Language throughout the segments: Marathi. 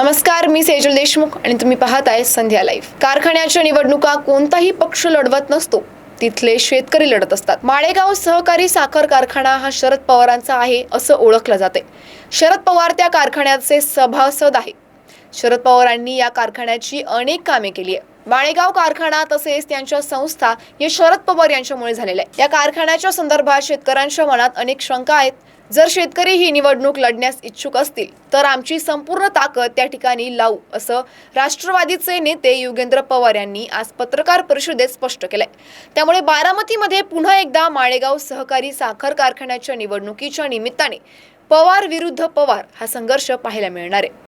नमस्कार मी सेजल देशमुख आणि तुम्ही पाहताय संध्या लाईव्ह. कारखान्याच्या निवडणुका कोणताही पक्ष लढवत नसतो तिथले शेतकरी लढत असतात. माळेगाव सहकारी साखर कारखाना हा शरद पवारांचा आहे असं ओळखलं जाते शरद पवार त्या कारखान्याचे सभासद आहे शरद पवारांनी या कारखान्याची अनेक कामे केली आहे माळेगाव कारखाना तसेच त्यांच्या संस्था हे शरद पवार यांच्यामुळे झालेल्या आहे या कारखान्याच्या संदर्भात शेतकऱ्यांच्या मनात अनेक शंका आहेत. जर शेतकरी ही निवडणूक लढण्यास इच्छुक असतील तर आमची संपूर्ण ताकद त्या ठिकाणी लावू असं राष्ट्रवादीचे नेते युगेंद्र पवार यांनी आज पत्रकार परिषदेत स्पष्ट केलंय. त्यामुळे बारामतीमध्ये पुन्हा एकदा माळेगाव सहकारी साखर कारखान्याच्या निवडणुकीच्या निमित्ताने पवार विरुद्ध पवार हा संघर्ष पाहायला मिळणार आहे.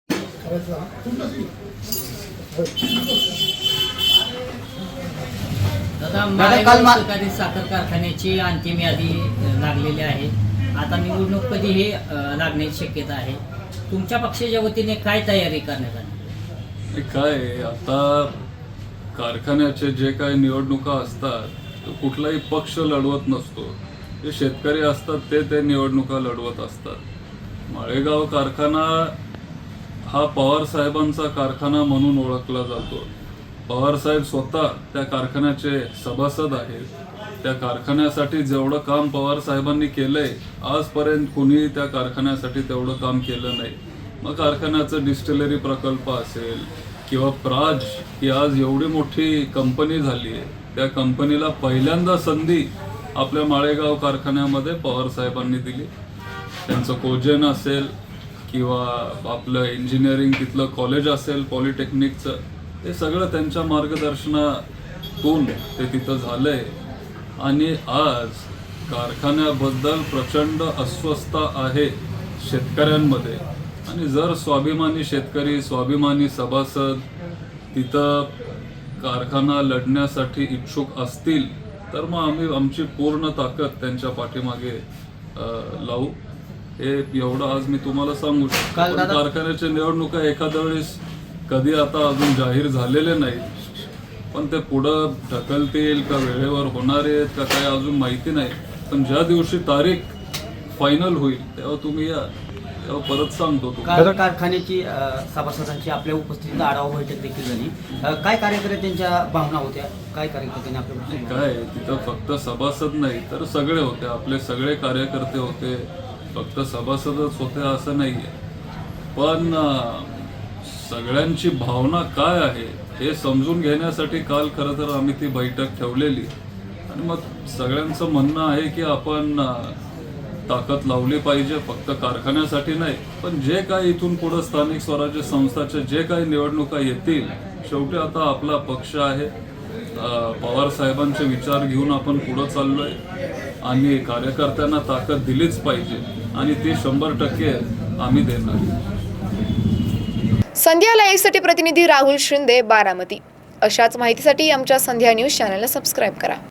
दादा काल माळेगाव मा- सहकारी साखर कारखान्याची अंतिम यादी लागलेली आहे. आता निवडणूक कधी हे लागण्याची शक्यता आहे. तुमच्या पक्षाच्या वतीने काय तयारी करण्यात आली? काय आता कारखान्याचे जे काही निवडणुका असतात तो कुठलाही पक्ष लढवत नसतो. जे शेतकरी असतात ते ते निवडणुका लढवत असतात. माळेगाव कारखाना हा पवार साहेबांचा कारखाना म्हणून ओळखला जातो. पवार साहेब स्वतः त्या कारखान्याचे सभासद आहेत. त्या कारखान्यासाठी जेवढं काम पवार साहेबांनी केलंय आजपर्यंत कुणी त्या कारखान्यासाठी तेवढं काम केलं नाही. मग कारखान्याचं डिस्टिलरी प्रकल्प असेल किंवा प्राज ही आज एवढी मोठी कंपनी झाली आहे त्या कंपनीला पहिल्यांदा संधी आपल्या माळेगाव कारखान्यामध्ये पवार साहेबांनी दिली. त्यांचं कोजेन असेल किंवा आपलं इंजिनिअरिंग तिथलं कॉलेज असेल पॉलिटेक्निकचं ते सगळं त्यांच्या मार्गदर्शनातून ते तिथं झालंय. आणि आज कारखान्याबद्दल प्रचंड अस्वस्थता आहे शेतकऱ्यांमध्ये. आणि जर स्वाभिमानी शेतकरी स्वाभिमानी सभासद तिथं कारखाना लढण्यासाठी इच्छुक असतील तर मग आम्ही आमची पूर्ण ताकद त्यांच्या पाठीमागे लावू. हे एवढं आज मी तुम्हाला सांगू शकतो. कारखान्याच्या निवडणुका एखाद्या वेळेस कधी आता अजून जाहीर झालेले नाहीत. पण ते पुढं ढकलतील का वेळेवर होणार आहेत का काय अजून माहिती नाही. पण ज्या दिवशी तारीख फायनल होईल तेव्हा तुम्ही या. तेव्हा परत सांगतो तुम्हाला. कारखान्याची अ, सभासदांची आपल्या उपस्थितीत आढावा बैठक देखील झाली. अ, काय कार्यकर्त्यांच्या भावना होत्या? काय कार्यकर्त्यांनी आपल्या काय आहे, तिथं फक्त सभासद नाही तर सगळे होते. आपले सगळे कार्यकर्ते होते. फक्त सभासदच होते असं नाहीये. पण अं, सगळ्यांची भावना काय आहे हे समजून घेण्यासाठी काल खरं तर आम्ही ती बैठक ठेवलेली. आणि मग सगळ्यांचं म्हणणं आहे की आपण ताकद लावली पाहिजे फक्त कारखान्यासाठी नाही पण जे काही इथून पुढे स्थानिक स्वराज्य संस्थाच्या जे काही निवडणुका येतील शेवटी आता आपला पक्ष आहे. पवार साहेबांचे विचार घेऊन आपण पुढे चाललोय. आणि कार्यकर्त्यांना ताकद दिलीच पाहिजे आणि ती शंभर टक्के आम्ही देणार. संध्या लाईव्हसाठी प्रतिनिधी राहुल शिंदे बारामती. अशाच माहितीसाठी आमच्या संध्या न्यूज चॅनलला सबस्क्राईब करा.